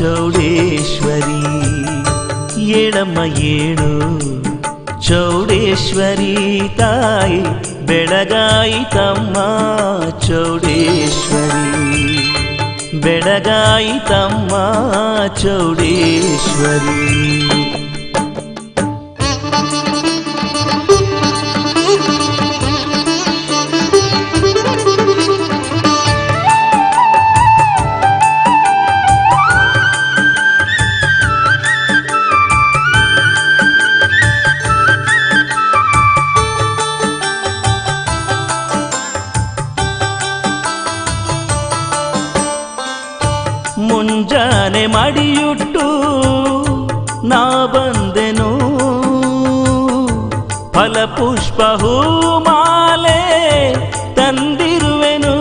ಚೌಡೇಶ್ವರಿ ಏಳಮ್ಮ ಏಳು ಚೌಡೇಶ್ವರಿ ತಾಯಿ ಬೆಳಗಾಯಿತಮ್ಮ ಚೌಡೇಶ್ವರಿ ಬೆಳಗಾಯಿತಮ್ಮ ಚೌಡೇಶ್ವರಿ ಫಲಪುಷ್ಪ ಹೂಮಾಲೆ ತಂದಿರುವೆನು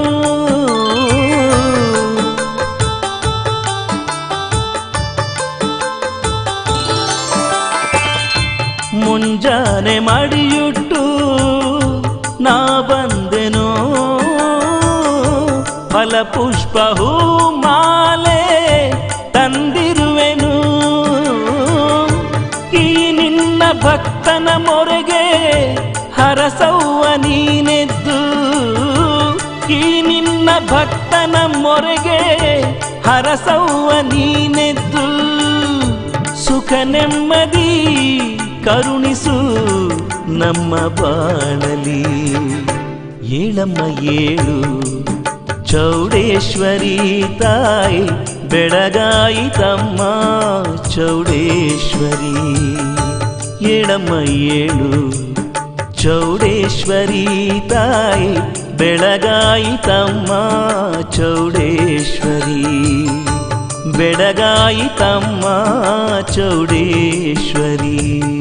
ಮುಂಜಾನೆ ಮಡಿಯುಟ್ಟು ನಾ ಬಂದೆನು ಫಲಪುಷ್ಪ ಹೂಮಾಲೆ ಮೊರೆಗೆ ಹರಸವ್ವ ನೀನೆದ್ದು ಸುಖ ನೆಮ್ಮದಿ ಕರುಣಿಸು ನಮ್ಮ ಬಾಳಲಿ ಏಳಮ್ಮ ಏಳು ಚೌಡೇಶ್ವರಿ ತಾಯಿ ಬೆಳಗಾಯಿತಮ್ಮ ಚೌಡೇಶ್ವರಿ ಏಳಮ್ಮ ಏಳು ಚೌಡೇಶ್ವರಿ ತಾಯಿ ಬೆಳಗಾಯಿತಮ್ಮ ಚೌಡೇಶ್ವರಿ. ಬೆಳಗಾಯಿತಮ್ಮ ಚೌಡೇಶ್ವರಿ.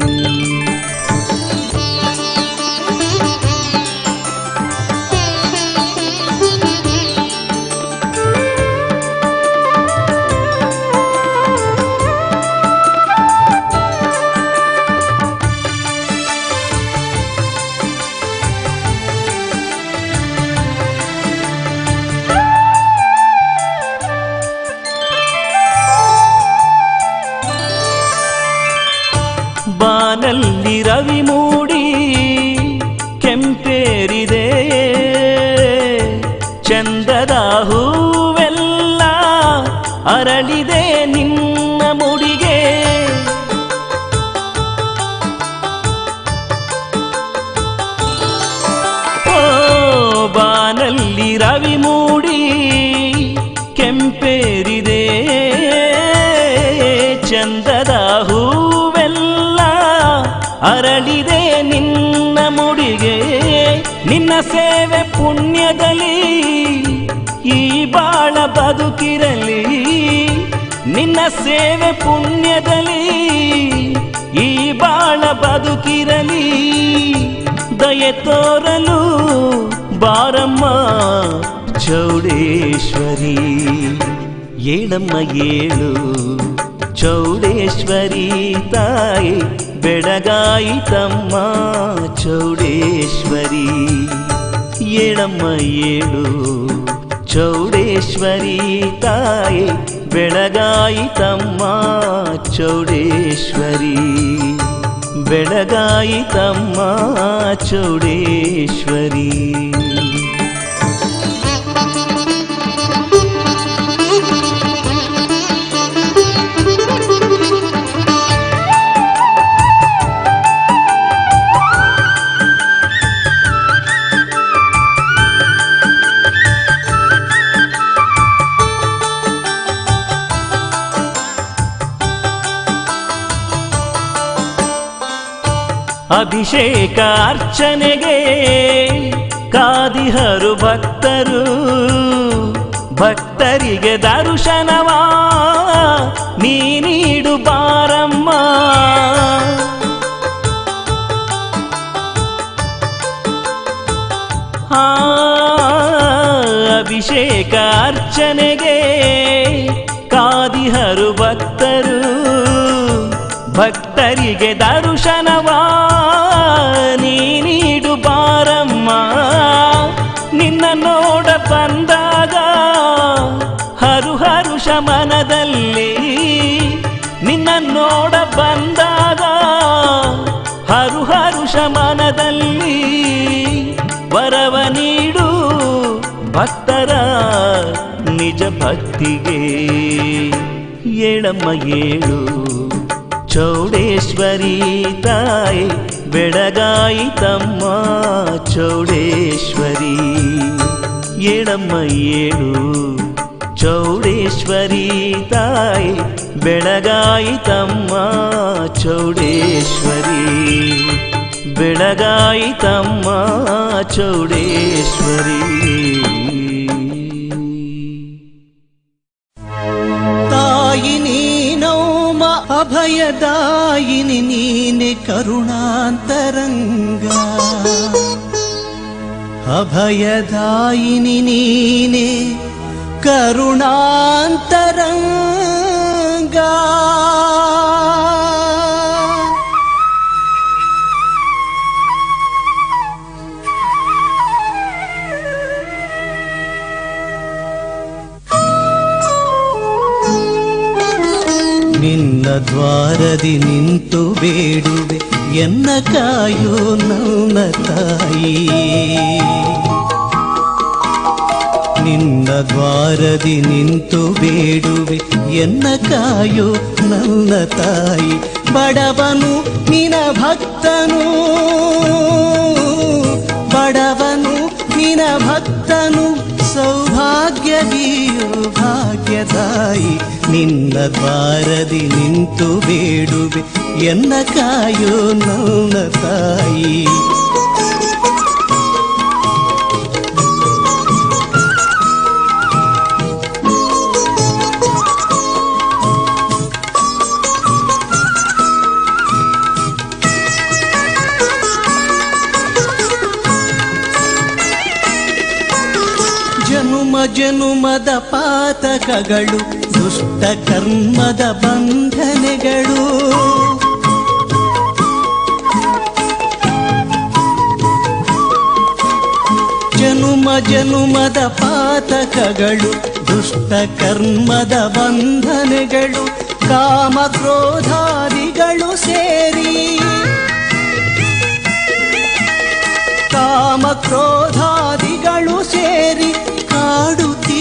ಸೇವೆ ಪುಣ್ಯದಲ್ಲಿ ಈ ಬಾಳ ಬದುಕಿರಲಿ ದಯೆ ತೋರಲು ಬಾರಮ್ಮ ಚೌಡೇಶ್ವರಿ ಏಳಮ್ಮ ಏಳು ಚೌಡೇಶ್ವರಿ ತಾಯಿ ಬೆಳಗಾಯಿತಮ್ಮ ಚೌಡೇಶ್ವರಿ ಏಳಮ್ಮ ಏಳು ಚೌಡೇಶ್ವರಿ ತಾಯಿ ಬೆಳಗಾಯಿತಮ್ಮ ಚೌಡೇಶ್ವರಿ ಬೆಳಗಾಯಿತಮ್ಮ ಚೌಡೇಶ್ವರಿ ಅಭಿಷೇಕ ಅರ್ಚನೆಗೆ ಕಾದಿಹರು ಭಕ್ತರು. ಭಕ್ತರಿಗೆ ದರ್ಶನವಾ? ನೀ ನೀಡು ಬಾರಮ್ಮ. ಆ ಅಭಿಷೇಕ ಅರ್ಚನೆಗೆ ಕಾದಿಹರು ಭಕ್ತರು. ಭಕ್ತರಿಗೆ ದರ್ಶನವಾ? ಬಂದಾಗ ಹರು ಹರು ಶಮನದಲ್ಲಿ ನಿನ್ನ ನೋಡ ಬಂದಾಗ ಹರು ಹರು ಶಮನದಲ್ಲಿ ವರವ ನೀಡು ಭಕ್ತರ ನಿಜ ಭಕ್ತಿಗೆ. ಏಳಮ್ಮ ಏಳು, ಚೌಡೇಶ್ವರಿ ತಾಯಿ ಬೆಳಗಾಯಿತಮ್ಮ ಚೌಡೇಶ್ವರಿ. ಏಳಮ್ಮ ಏಳು ಚೌಡೇಶ್ವರಿ ತಾಯಿ ಬೆಳಗಾಯಿತಮ್ಮ ಚೌಡೇಶ್ವರಿ ಬೆಳಗಾಯಿತಮ್ಮ ಚೌಡೇಶ್ವರಿ ತಾಯಿ ನೀನೌಮ ಅಭಯದಾಯಿನಿ ನೀನೆ ಕರುಣಾಂತರಂಗ ಅಭಯದಾಯಿನಿ ನೀನೆ ಕರುಣಾಂತರಂಗ ನಿನ್ನ ದ್ವಾರದಿ ನಿಂತು ಬೇಡುವೆ ಎನ್ನ ಕಾಯೋ ನನ್ನ ತಾಯಿ? ನಿನ್ನ ದ್ವಾರದಿ ನಿಂತು ಬೇಡುವೆ ಎನ್ನ ಕಾಯೋ ನನ್ನ ತಾಯಿ? ಬಡವನು ನಿನ ಭಕ್ತನು, ಬಡವನು ನಿನ ಭಕ್ತನು ಸೌಭಾಗ್ಯದಿಯೋ ಭಾಗ್ಯದಾಯಿ. ನಿನ್ನ ದ್ವಾರದಿ ನಿಂತು ಬೇಡುವೆ ಎನ್ನ ಕಾಯೋ ನನ್ನ ತಾಯಿ. ಜನುಮದ ಪಾತಕಗಳು, ದುಷ್ಟ ಕರ್ಮದ ಬಂಧನೆಗಳು. ಜನುಮ ಜನುಮದ ಪಾತಕಗಳು, ದುಷ್ಟ ಕರ್ಮದ ಬಂಧನೆಗಳು, ಕಾಮ ಕ್ರೋಧಾದಿಗಳು ಸೇರಿ. ಕಾಮ ಕ್ರೋಧಾದಿಗಳು ಸೇರಿ.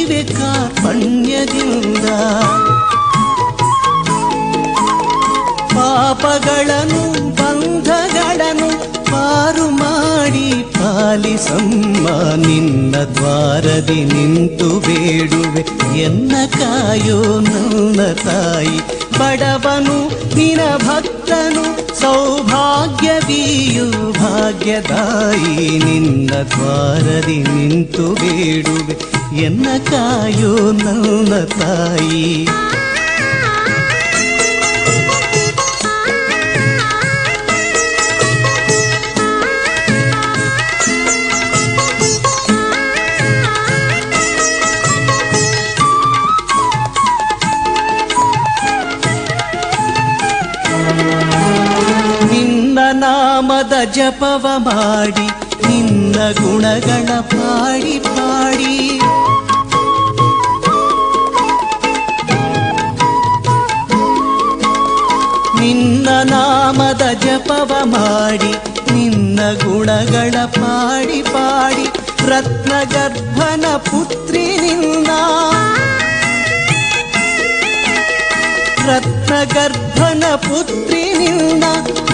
ಕಾರ್ಪಣ್ಯದಿಂದ ಪಾಪಗಳನ್ನು, ಬಂಧಗಳನ್ನು ಪಾರು ಮಾಡಿ ಪಾಲಿಸಮ್ಮ ನಿನ್ನ ದ್ವಾರದಿ ನಿಂತು ಬೇಡುವೆ. ಎನ್ನ ಕಾಯೋ ನನ್ನ ತಾಯಿ, ಬಡವನು ನಿನ ಭಕ್ತನು ಸೌಭಾಗ್ಯವೀಯು ಭಾಗ್ಯದಾಯಿ. ನಿನ್ನ ದ್ವಾರದಿ ನಿಂತು ಬೇಡುವೆ. ಎನ್ನ ಕಾಯೋ ನನ್ನ ತಾಯಿ ನಿನ್ನ ನಾಮದ ಜಪವ ಮಾಡಿ ನಿನ್ನ ಗುಣಗಳ ಪಾಡಿ ಪಾಡಿ ಜಪವ ಮಾಡಿ, ನಿನ್ನ ಗುಣಗಳ ಪಾಡಿ ಪಾಡಿ ರತ್ನ ಗರ್ಭನ ಪುತ್ರಿ ನಿನ್ನ ರತ್ನ ಗರ್ಭನ ಪುತ್ರಿ ನಿನ್ನ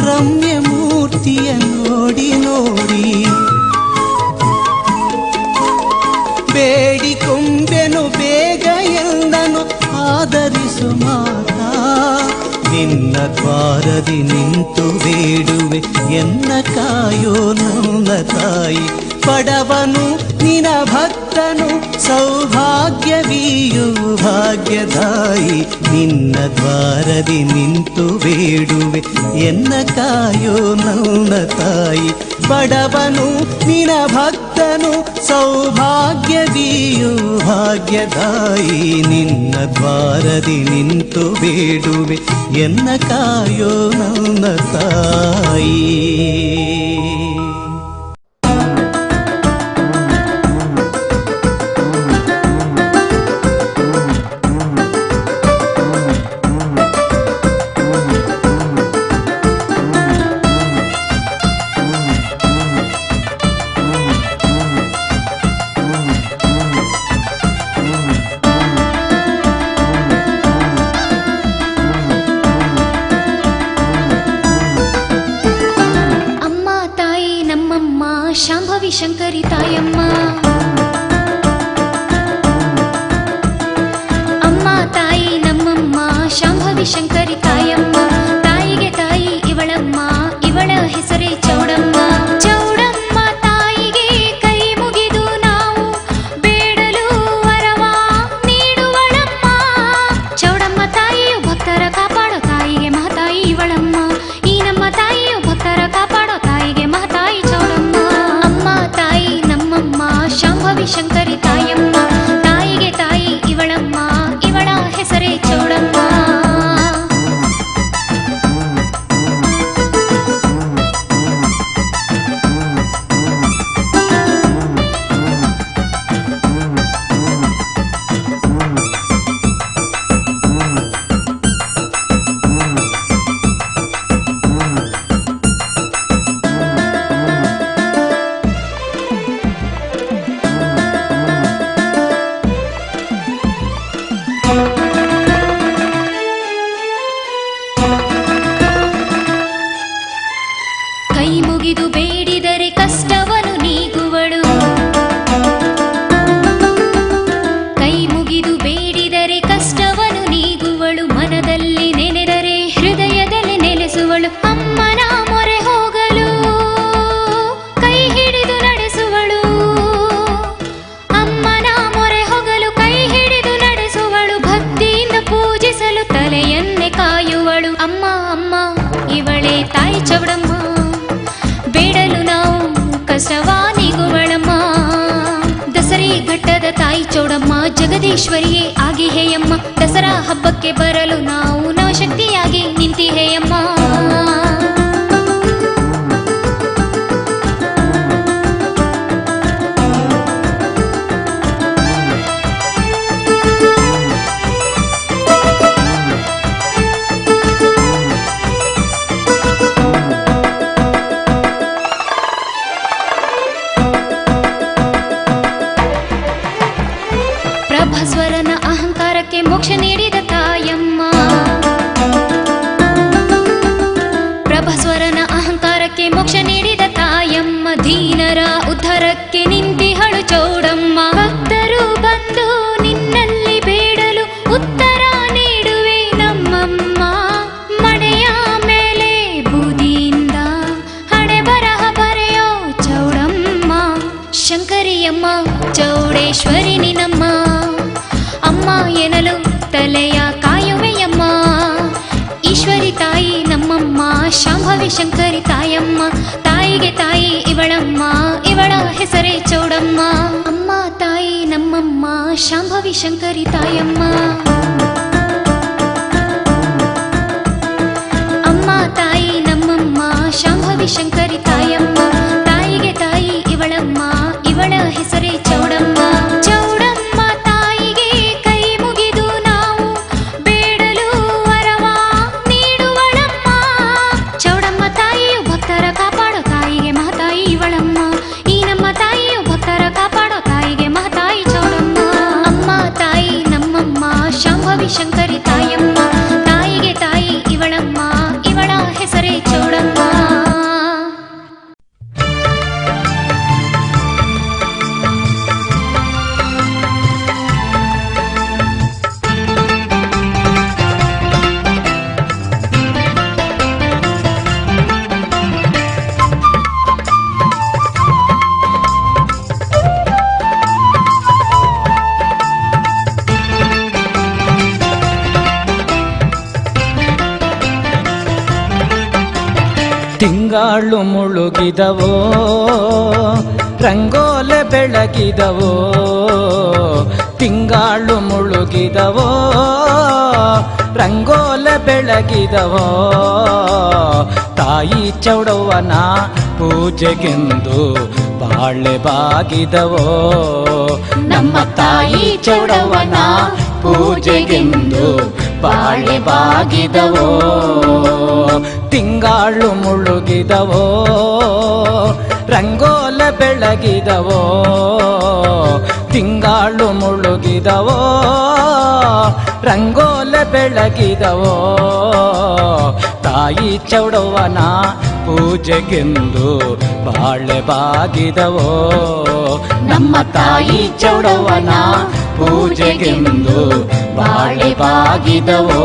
ರಮ್ಯ ಮೂರ್ತಿಯ ನೋಡಿ ನೋಡಿ. ಬೇಡಿ ಕೊಂಬೆನು ಬೇಗ ಎಂದನು ಆದರಿಸು ಮಾತಾ. ನಿನ್ನ ದ್ವಾರದಿ ನಿಂತು ಬೇಡುವೆ ಎನ್ನ ಕಾಯೋ ನನ್ನ ತಾಯಿ ಬಡವನು ನಿನ ಭಕ್ತನು ಸೌಭಾಗ್ಯವೀಯು ಭಾಗ್ಯದಾಯಿ ನಿನ್ನ ದ್ವಾರದಿ ನಿಂತು ಬೇಡುವೆ ಎನ್ನ ಕಾಯೋ ನನ್ನ ತಾಯಿ ಬಡವನು ನಿನ ಭಕ್ತನು ಸೌಭಾಗ್ಯವೀಯು ಭಾಗ್ಯದಾಯಿ ನಿನ್ನ ದ್ವಾರದಿ ನಿಂತು ಬೇಡುವೆ ಎನ್ನ ಕಾಯೋ ನನ್ನ ತಾಯಿ శాంభవి శంకరి తాయమ్మ అమ్మ తాయి నమ్మమ్మ శాంభవి శంకరి తాయమ్మ ಶಂಕರಿಯಮ್ಮ ಚೌಡೇಶ್ವರಿ ನಿನಮ್ಮ ಅಮ್ಮ ಎನಲು ತಲೆಯ ಕಾಯುವೆಯಮ್ಮ. ಈಶ್ವರಿ ತಾಯಿ ನಮ್ಮಮ್ಮ, ಶಾಂಭವಿ ಶಂಕರಿ ತಾಯಮ್ಮ, ತಾಯಿಗೆ ತಾಯಿ ಇವಳಮ್ಮ, ಇವಳ ಹೆಸರೇ ಚೌಡಮ್ಮ. ಅಮ್ಮ, ತಾಯಿ ನಮ್ಮಮ್ಮ, ಶಾಂಭವಿ ಶಂಕರಿ ತಾಯಮ್ಮ. ಅಮ್ಮ, ತಾಯಿ ನಮ್ಮಮ್ಮ, ಶಾಂಭವಿ ಶಂಕರಿ ತಾಯಮ್ಮ. ತಿಂಗಾಳು ಮುಳುಗಿದವೋ, ರಂಗೋಲೆ ಬೆಳಗಿದವೋ, ತಿಂಗಾಳು ಮುಳುಗಿದವೋ, ರಂಗೋಲೆ ಬೆಳಗಿದವೋ, ತಾಯಿ ಚೌಡವ್ವನ ಪೂಜೆಗೆಂದು ಬಾಳೆ ಬಾಗಿದವೋ, ನಮ್ಮ ತಾಯಿ ಚೌಡವ್ವನ ಪೂಜೆಗೆಂದು ಬಾಳೆ ಬಾಗಿದವೋ ತಿಂಗಾಳು ಮುಳುಗಿದವೋ, ರಂಗೋಲ ಬೆಳಗಿದವೋ, ತಿಂಗಾಳು ಮುಳುಗಿದವೋ, ರಂಗೋಲ ಬೆಳಗಿದವೋ, ತಾಯಿ ಚೌಡವನ ಪೂಜೆಗೆಂದು ಬಾಳೆ ಬಾಗಿದವೋ, ನಮ್ಮ ತಾಯಿ ಚೌಡವ್ವನ ಪೂಜೆಗೆಂದು ಬಾಳೆ ಬಾಗಿದವೋ?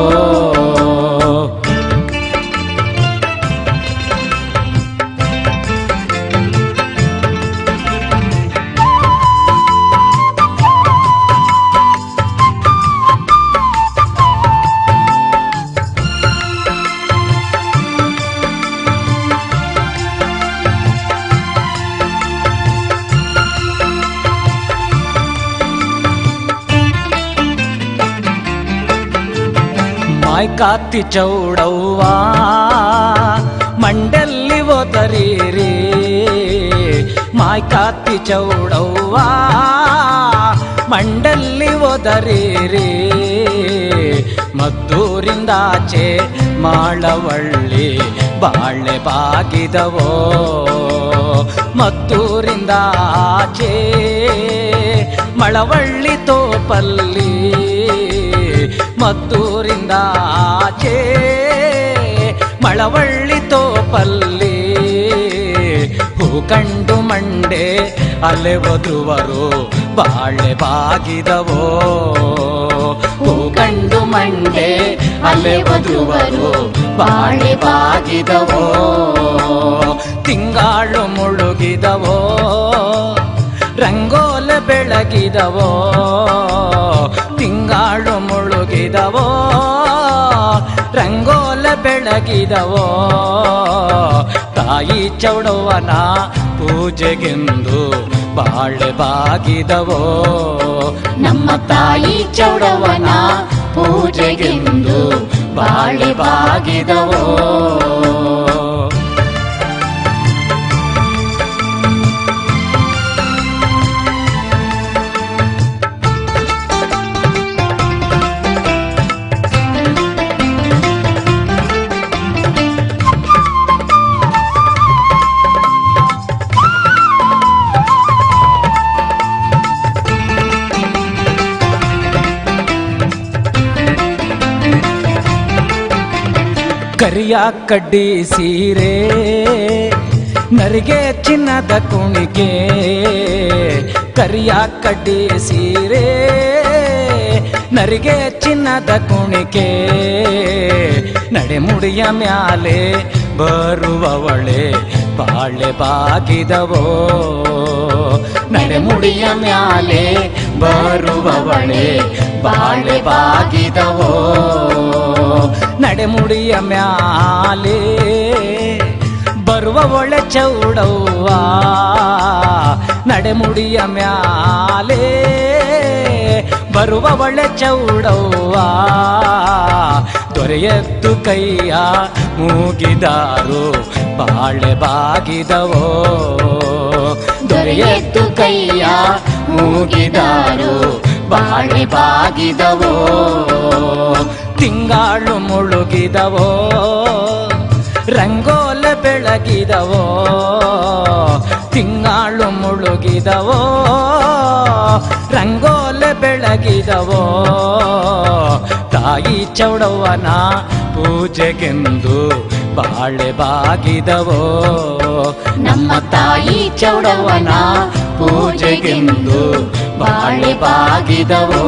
ಮಾಯ್ಕಾತಿ ಚೌಡವ್ವ, ಮಂಡಲ್ಲಿ ಒದರಿರಿ. ಮಾಯ್ಕಾತಿ ಚೌಡವ್ವ, ಮಂಡಲ್ಲಿ ಒದರಿರಿ. ಮದ್ದೂರಿಂದಾಚೆ ಮಾಳವಳ್ಳಿ ಬಾಳೆ ಬಾಗಿದವೋ ಮದ್ದೂರಿಂದಾಚೆ ಮಳವಳ್ಳಿ ತೋಪಲ್ಲಿ. ಮದ್ದೂರಿಂದ ಆಚೆ, ಮಳವಳ್ಳಿ ತೋಪಲ್ಲಿ ಹೂ ಕಂಡು ಮಂಡೆ ಅಲೆ ವಧುವರು ಬಾಳೆ ಬಾಗಿದವೋ? ಹೂ ಕಂಡು ಮಂಡೆ ಅಲೆ ವಧುವರು ಬಾಳೆ ಬಾಗಿದವೋ? ತಿಂಗಾಳು ಮುಳುಗಿದವೋ? ರಂಗೋಲ ಬೆಳಗಿದವೋ? ತಿಂಗಾಳು ಮುಳುಗಿದವೋ ರಂಗೋಲ ಬೆಳಗಿದವೋ? ತಾಯಿ ಚೌಡವನ ಪೂಜೆಗೆಂದು ಬಾಳೆ ಬಾಗಿದವೋ? ನಮ್ಮ ತಾಯಿ ಚೌಡವನ ಪೂಜೆಗೆಂದು ಬಾಳೆ ಬಾಗಿದವೋ? ಕಡ್ಡಿ ಸೀರೆ, ನರಿಗೆ ಚಿನ್ನದ ಕುಣಿಗೆ, ಕರಿಯ ಕಡ್ಡಿ ಸೀರೆ, ನರಿಗೆ ಚಿನ್ನದ ಕುಣಿಕೆ ನಡೆಮುಡಿಯ ಮ್ಯಾಲೆ ಬರುವವಳೆ ಬಾಳೆ ಬಾಗಿದವೋ, ನಡೆಮುಡಿಯ ಮ್ಯಾಲೆ ಬರುವವಳೆ ಬಾಳೆ ಬಾಗಿದವೋ ನಡೆಮುಡಿಯ ಮ್ಯಾಲೆ ಬರುವ ಒಳೆ ಚೌಡವ್ವ. ನಡೆಮುಡಿಯ ಮ್ಯಾಲೆ ಬರುವ ಒಳೆ ಚೌಡವ್ವ. ದೊರೆಯದ್ದು ಕೈಯ ಮೂಗಿದಾರು, ಬಾಳೆ ಬಾಗಿದವೋ. ದೊರೆಯದ್ದು ಕೈಯ ಮೂಗಿದಾರು, ಬಾಳೆ ಬಾಗಿದವೋ. ತಿಂಗಾಳು ಮುಳುಗಿದವೋ? ರಂಗೋಲ ಬೆಳಗಿದವೋ? ತಿಂಗಾಳು ಮುಳುಗಿದವೋ? ರಂಗೋಲ ಬೆಳಗಿದವೋ? ತಾಯಿ ಚೌಡವ್ವನ ಪೂಜೆಗೆಂದು ಬಾಳೆ ಬಾಗಿದವೋ? ನಮ್ಮ ತಾಯಿ ಚೌಡವ್ವನ ಪೂಜೆಗೆಂದು ಬಾಳೆ ಬಾಗಿದವೋ?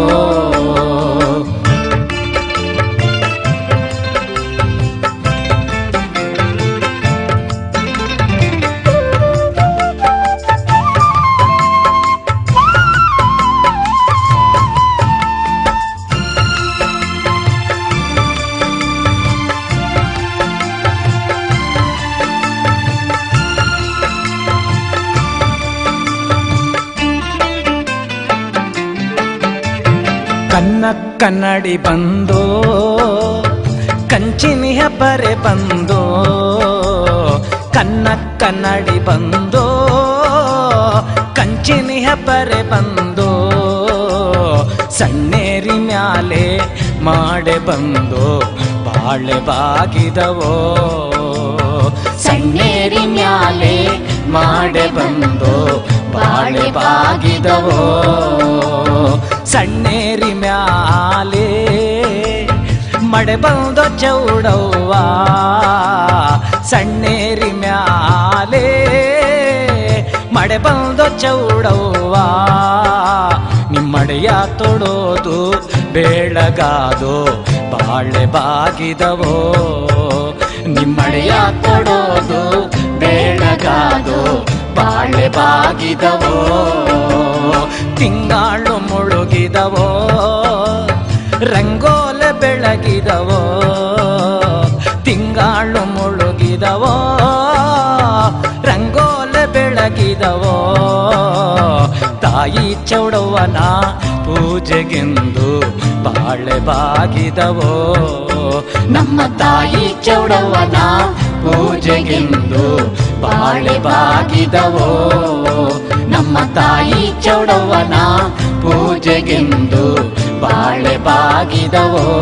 ಕನ್ನಡಿ ಬಂದೋ, ಕಂಚಿನಿಯ ಪರೆ ಬಂದೋ, ಕನ್ನ ಕನ್ನಡಿ ಬಂದೋ, ಕಂಚಿನಿಯ ಪರೆ ಬಂದೋ, ಸಣ್ಣೇರಿ ಮ್ಯಾಲೆ ಮಾಡೆ ಬಂದೋ, ಬಾಳೆ ಬಾಗಿದವೋ, ಸಣ್ಣೇರಿ ಮ್ಯಾಲೆ ಮಾಡೆ ಬಂದೋ, ಬಾಳೆ ಬಾಗಿದವೋ ಸಣ್ಣೇರಿ ಮ್ಯಾಲೆ ಮಡೆ ಬಂದ ಚೌಡವ್ವ. ಸಣ್ಣೇರಿ ಮ್ಯಾಲೆ ಮಡೆ ಬಂದ ಚೌಡವ್ವ. ನಿಮ್ಮಡೆಯ ತೊಡೋದು ಬೇಳಗಾದೋ, ಬಾಳೆ ಬಾಗಿದವೋ. ನಿಮ್ಮಡೆಯ ತೊಡೋದು ಬೇಳಗಾದೋ, ಬಾಳೆ ಬಾಗಿದವೋ. ಚೌಡವ್ವನ ಪೂಜೆಗೆಂದು ಬಾಳೆ ಬಾಗಿದವೋ? ನಮ್ಮ ತಾಯಿ ಚೌಡವ್ವನ ಪೂಜೆಗೆಂದು ಬಾಳೆ ಬಾಗಿದವೋ? ನಮ್ಮ ತಾಯಿ ಚೌಡವ್ವನ ಪೂಜೆಗೆಂದು ಬಾಳೆ ಬಾಗಿದವೋ?